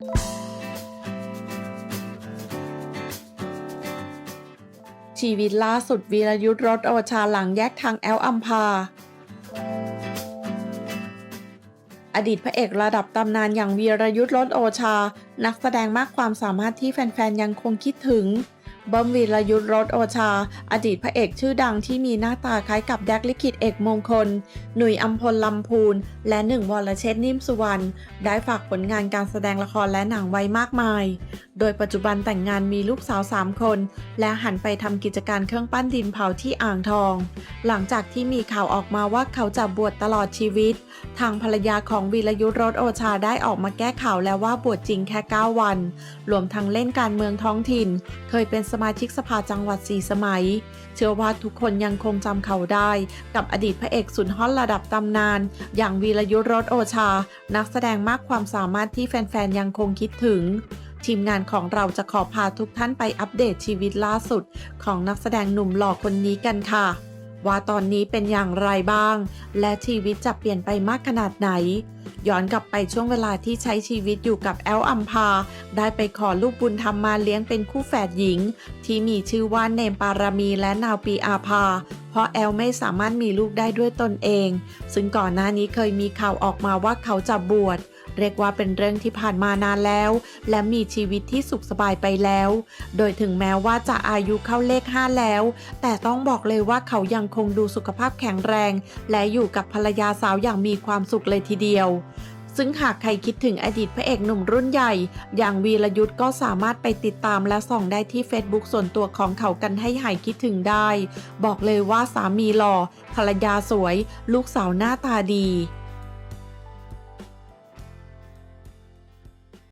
ชีวิตล่าสุดวีรยุทธ์รถโอชาหลังแยกทางแอลอัมพา อดีตพระเอกระดับตำนานอย่างวีรยุทธ์รถโอชา นักแสดงมากความสามารถที่แฟนๆ ยังคงคิดถึง เบิ้มวีรยุทธ์รถโอชา อดีตพระเอกชื่อดังที่มีหน้าตาคล้ายกับแดกลิขิตเอกมงคล หนุ่ยอัมพลลำพูน และหนึ่งวรเชษฐ์นิ่มสุวรรณ ได้ฝากผลงานการแสดงละครและหนังไว้มากมาย โดยปัจจุบันแต่งงานมีลูกสาว 3 คน และหันไปทำกิจการเครื่องปั้นดินเผาที่อ่างทอง หลังจากที่มีข่าวออกมาว่าเขาจะบวชตลอดชีวิต ทางภรรยาของวีรยุทธ์รถโอชาได้ออกมาแก้ข่าวแล้วว่าบวชจริงแค่ 9 วัน รวมทั้งเล่นการเมืองท้องถิ่น เคยเป็นสมาชิกสภาจังหวัดสีสมัย เชื่อว่าทุกคนยังคงจำเขาได้ กับอดีตพระเอกสุดฮอตระดับตำนาน อย่างวีรยุทธ์รสโอชา นักแสดงมากความสามารถที่แฟนๆ ยังคงคิดถึง ทีมงานของเราจะขอพาทุกท่านไปอัปเดตชีวิตล่าสุด ของนักแสดงหนุ่มหล่อคนนี้กันค่ะ ว่าตอนนี้เป็นอย่างไรบ้าง และชีวิตจะเปลี่ยนไปมากขนาดไหน ย้อนกลับไปช่วงเวลาที่ใช้ชีวิตอยู่กับแอลอัมพา ได้ไปขอลูกบุญธรรมมาเลี้ยงเป็นคู่แฝดหญิง ที่มีชื่อว่าเนมปารามีและนาวปีอาภาเพราะแอลไม่สามารถมีลูกได้ด้วยตนเอง ซึ่งก่อนหน้านี้เคยมีข่าวออกมาว่าเขาจะบวช เรียกว่าเป็นเรื่องที่ผ่านมานานแล้ว และมีชีวิตที่สุขสบายไปแล้ว โดยถึงแม้ว่าจะอายุเข้าเลข 5 แล้ว แต่ต้องบอกเลยว่าเขายังคงดูสุขภาพแข็งแรง และอยู่กับภรรยาสาวอย่างมีความสุขเลยทีเดียวซึ่งหากใครคิดถึงอดีตพระเอกหนุ่มรุ่นใหญ่ อย่างวีรยุทธ์ก็สามารถไปติดตามและส่องได้ที่ Facebook ส่วนตัวของเขากันให้หายคิดถึงได้ บอกเลยว่าสามีหล่อภรรยาสวย ลูกสาวหน้าตาดี